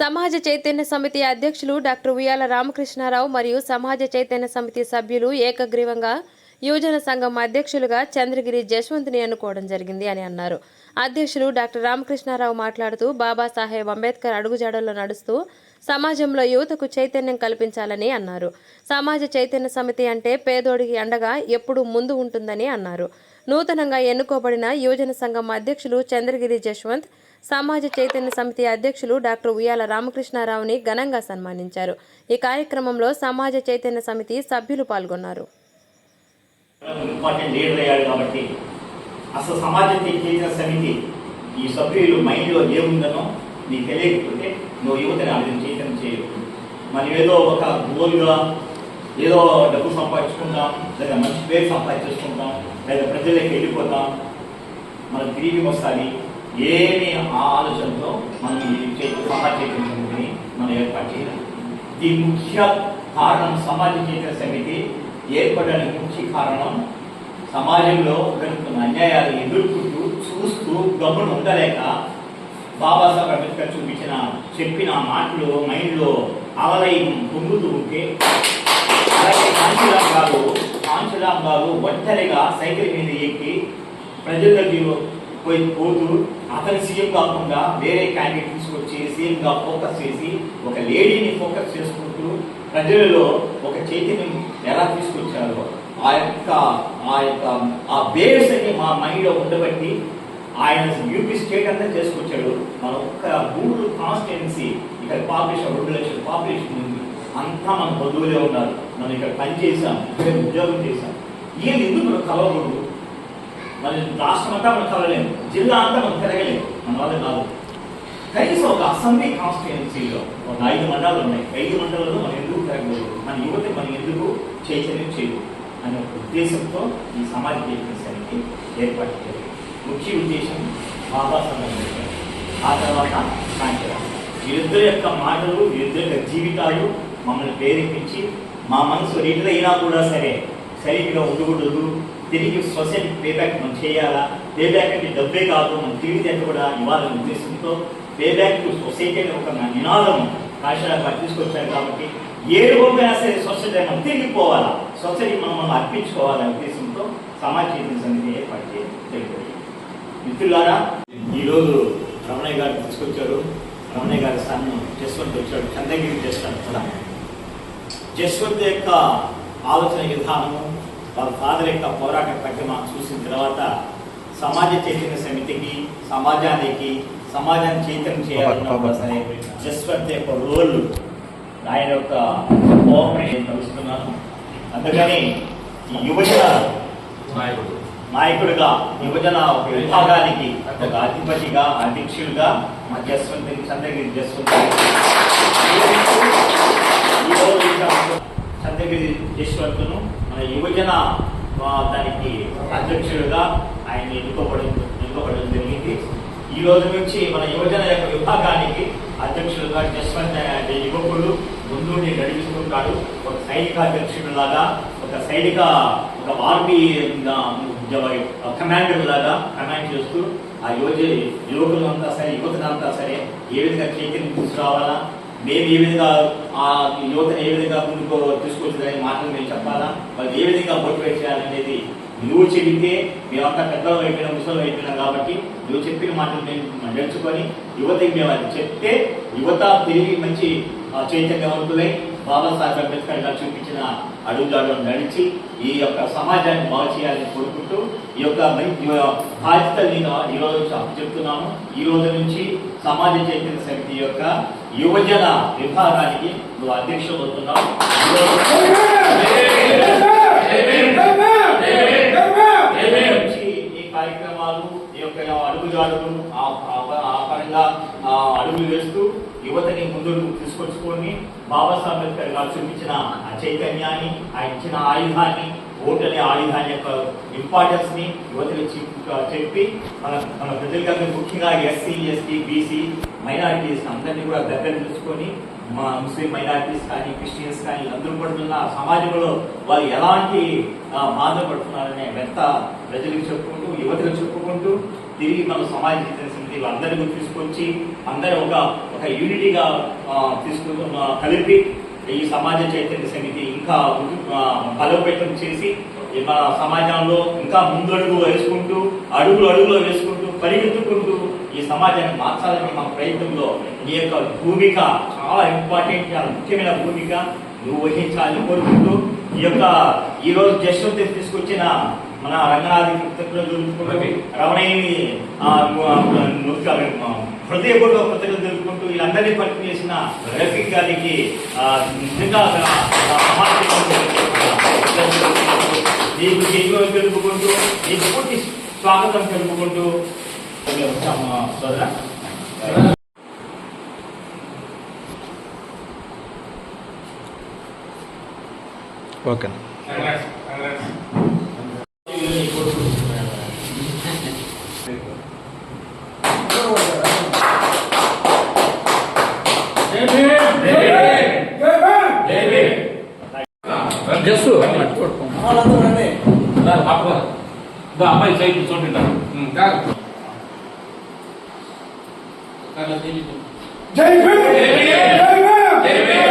సమాజ చైతన్య సమితి అధ్యక్షులు డాక్టర్ ఉయ్యాల రామకృష్ణారావు మరియు సమాజ చైతన్య సమితి సభ్యులు ఏకగ్రీవంగా యువజన సంఘం అధ్యక్షులుగా చంద్రగిరి జశ్వంత్ని ఎన్నుకోవడం జరిగింది అని అన్నారు. అధ్యక్షులు డాక్టర్ రామకృష్ణారావు మాట్లాడుతూ బాబాసాహెబ్ అంబేద్కర్ అడుగుజాడల్లో నడుస్తూ సమాజంలో యువతకు చైతన్యం కల్పించాలని అన్నారు. సమాజ చైతన్య సమితి అంటే పేదోడికి అండగా ఎప్పుడూ ముందు ఉంటుందని అన్నారు. నూతనంగా ఎన్నుకోబడిన యువజన సంఘం అధ్యక్షులు చంద్రగిరి జశ్వంత్ సమాజ చైతన్య సమితి అధ్యక్షులు డాక్టర్ ఉయ్యాల రామకృష్ణారావుని ఘనంగా సన్మానించారు. ఈ కార్యక్రమంలో సమాజ చైతన్య సమితి సభ్యులు పాల్గొన్నారు. అసలు సమాజ చైతన్య సమితి ఈ సభ్యులు మైండ్లో ఏముందనో నీకు తెలియకపోతే నువ్వు యువతని అభివృద్ధి చైతన్యం చేయవు మనం ఏదో ఒక గోల్గా ఏదో డబ్బు సంపాదించుకుందాం లేదా మంచి పేరు సంపాదించుకుంటాం లేదా ప్రజలకు వెళ్ళిపోతాం మనకు తిరిగి వస్తుంది ఏమి ఆలోచనతో మనం సమాజ చైతన్య మనం ఏర్పాటు చేయాలి. ఈ ముఖ్య కారణం సమాజ చైతన్య సమితి ఏర్పడడానికి ముఖ్య కారణం సమాజంలో జరుగుతున్న అన్యాయాలు ఎదుర్కొంటూ చూస్తూ గమ్మును ఉండలేక బాబాసాహెబ్ అంబేద్కర్ చూపించిన చెప్పిన మాటలు మైండ్లో అవలయం పొంగుతూ ఉంటే అలాగే కాంచీరామ్ గారు కాంచీరామ్ గారు ఒంటరిగా సైకిల్ మీద ఎక్కి ప్రజల దగ్గర పోయి పోతూ అతని సీఎం కాకుండా వేరే క్యాండిడేట్ తీసుకొచ్చి సీఎంగా ఫోకస్ చేసి ఒక లేడీని ఫోకస్ చేసుకుంటూ ప్రజలలో ఒక చైతన్యం ఎలా తీసుకొచ్చారో ఆ యొక్క ఆ యొక్క ఆ బేస్ అని మా మైండ్లో ఉండబట్టి ఆయన యూపీ స్టేట్ అంతా చేసుకొచ్చాడు. మన ఒక్క గూడూరు కాన్స్టిట్యున్సీ ఇక్కడ పాపులేషన్ రెండు లక్షల పాపులేషన్ ఉంది. అంతా మన బంధువులే ఉన్నారు. మనం ఇక్కడ పని చేసాం ఇక్కడ ఉద్యోగం చేసాం వీళ్ళు ఎందుకు మనం కలవకూడదు మన రాష్ట్రం అంతా మనం కలవలేము జిల్లా అంతా మనం తిరగలేము మన వల్ల కాదు. కనీసం ఒక అసెంబ్లీ కాన్స్టిట్యున్సీలో ఒక ఐదు మండలాలు ఉన్నాయి. ఐదు మండలాల్లో మనం ఎందుకు తిరగలేదు మన యువత మనం ఎందుకు చైతన్యం చేయదు? అనే ఒక ఉద్దేశంతో ఈ సమాజ చైతన్య ఏర్పాటు చేయాలి ముఖ్య ఉద్దేశం బాబాసాహెబ్ అంబేద్కర్. ఆ తర్వాత సాయంత్రం. వీరిద్దరి యొక్క మాటలు వీరిద్దరి యొక్క జీవితాలు మమ్మల్ని ప్రేరేపించి మా మనసు రిటల్ అయినా కూడా సరే సరిగ్గా ఉండకూడదు. తిరిగి సొసైటీ పేబ్యాక్ మనం చేయాలా? పేబ్యాక్ అంటే డబ్బే కాదు. మనం తిరిగి కూడా ఇవ్వాలనే ఉద్దేశంతో పేబ్యాక్ టు సొసైటీ అనే ఒక నినాదం కాశీరావు తీసుకొచ్చారు కాబట్టి ఏ రూపమైనా సరే సొసైటీ మనం తిరిగి పోవాలా? సొసైటీ మనం మనం అర్పించుకోవాలనే ఉద్దేశంతో సమాజ చైతన్య సమితి ఏర్పాటు చేయడం జరిగింది. మిత్రులారా ఈరోజు రమణయ్య గారు తీసుకొచ్చారు. రమణయ్య గారి స్థానం చేసుకుంటూ వచ్చాడు. చంద్రగిరి చేస్తాను కూడా జస్వంత్ యొక్క ఆలోచన విధానము వాళ్ళ ఫాదర్ యొక్క పోరాట పట్టిమ చూసిన తర్వాత సమాజ చైతన్య సమితికి సమాజానికి సమాజాన్ని చైతన్యం చేయాలన్నా సరే జస్వంత్ యొక్క రోల్ ఆయన యొక్క కోఆపరేషన్ కలుస్తున్నాను. అందుకని ఈ యువజన నాయకుడిగా యువజన ఒక విభాగానికి ఒక అధిపతిగా అధ్యక్షుడిగా మా జస్వంత్ చంద్రగిరి జస్వంత్ చంద్రగిరి జస్వంత్ను మన యువజన దానికి అధ్యక్షుడిగా ఆయన ఎన్నుకోబడి ఎన్నుకోబడడం జరిగింది. ఈ రోజు నుంచి మన యువజన యొక్క విభాగానికి అధ్యక్షుడుగా జస్వంత్ అనే యువకుడు ముందుండి నడిపిస్తుంటాడు ఒక సైనిక అధ్యక్షుడిలాగా ఒక సైనిక ఒక ఆర్మీ కమాండర్ లాగా కమాండ్ చేస్తూ ఆ యువజ యువకులంతా సరే యువతనంతా సరే ఏ విధంగా చైతన్యం తీసుకురావాలా మేము ఏ విధంగా ఆ యువతను ఏ విధంగా ముందుకు తీసుకొచ్చిందని మాటలు మేము చెప్పాలా? వాళ్ళు ఏ విధంగా మోటివేట్ చేయాలనేది నువ్వు చెబితే మేమంతా పెద్దలు అయిపోయినా ముసలు అయిపోయినా కాబట్టి నువ్వు చెప్పిన మాటలు మేము నేర్చుకొని యువతకి మేము అది చెప్తే యువత తిరిగి మంచి ఆ, చైతన్యవంతులై బాబాసాహెబ్ అంబేద్కర్ గారు చూపించిన అడుగుజాడలను నడిచి ఈ యొక్క సమాజాన్ని బాగు చేయాలని కోరుకుంటూ ఈ యొక్క మంచి బాధ్యతలు నేను ఈ రోజు చెప్తున్నాను. ఈ రోజు నుంచి సమాజ చైతన్య సమితి యొక్క యువజన విభాగానికి నువ్వు అధ్యక్షుడు అవుతున్నావు. ఈ కార్యక్రమాలు ఈ యొక్క అడుగుజాడులు ఆ- పరంగా అడుగులు వేస్తూ యువతని ముందుకు తీసుకొచ్చుకొని బాబాసాహెబ్ అంబేద్కర్ గారు చూపించిన ఆ చైతన్యాన్ని ఆ ఇచ్చిన ఆయుధాన్ని ఓటనే ఆయుధాన్ని యొక్క ఇంపార్టెన్స్ని యువతకి చెప్పి మన మన ప్రజలకి ముఖ్యంగా ఎస్సీ ఎస్టీ బీసీ మైనారిటీస్ అందరినీ కూడా దగ్గర తెలుసుకొని మా ముస్లిం మైనారిటీస్ కానీ క్రిస్టియన్స్ కానీ అందరూ పడుతున్న సమాజంలో వాళ్ళు ఎలాంటి ఆ, బాధపడుతున్నారనే వ్యక్త ప్రజలకు చెప్పుకుంటూ యువతకు చెప్పుకుంటూ తిరిగి మన సమాజ చైతన్య తీసుకొచ్చి అందరూ ఒక ఒక యూనిటీగా తీసుకు కలిపి ఈ సమాజ చైతన్య సమితి ఇంకా బలోపేతం చేసి ఈ మన సమాజంలో ఇంకా ముందడుగు వేసుకుంటూ అడుగులు అడుగులో వేసుకుంటూ పరిగెత్తుకుంటూ ఈ సమాజాన్ని మార్చాలని మా ప్రయత్నంలో నీ యొక్క భూమిక చాలా ఇంపార్టెంట్ చాలా ముఖ్యమైన భూమిక నువ్వు వహించాలని కోరుకుంటూ ఈ యొక్క ఈరోజు జస్ట్ తీసుకొచ్చిన మన రంగనాథి. రమణయ్యని ఆ, ము- ము- హృదయపూర్వక కృతజ్ఞతలు తెలుపుకుంటూ వీళ్ళందరినీ పట్టు చేసిన రఫీక్ గారికి నిజంగా నీకు జైలు తెలుపుకుంటూ నీకు పూర్తి స్వాగతం తెలుపుకుంటూ సోదరా. ఓకే. జస్ట్ అమ్మాయి సైడ్ కూర్చోండి జై భీమ్ జై భీమ్ జై భీమ్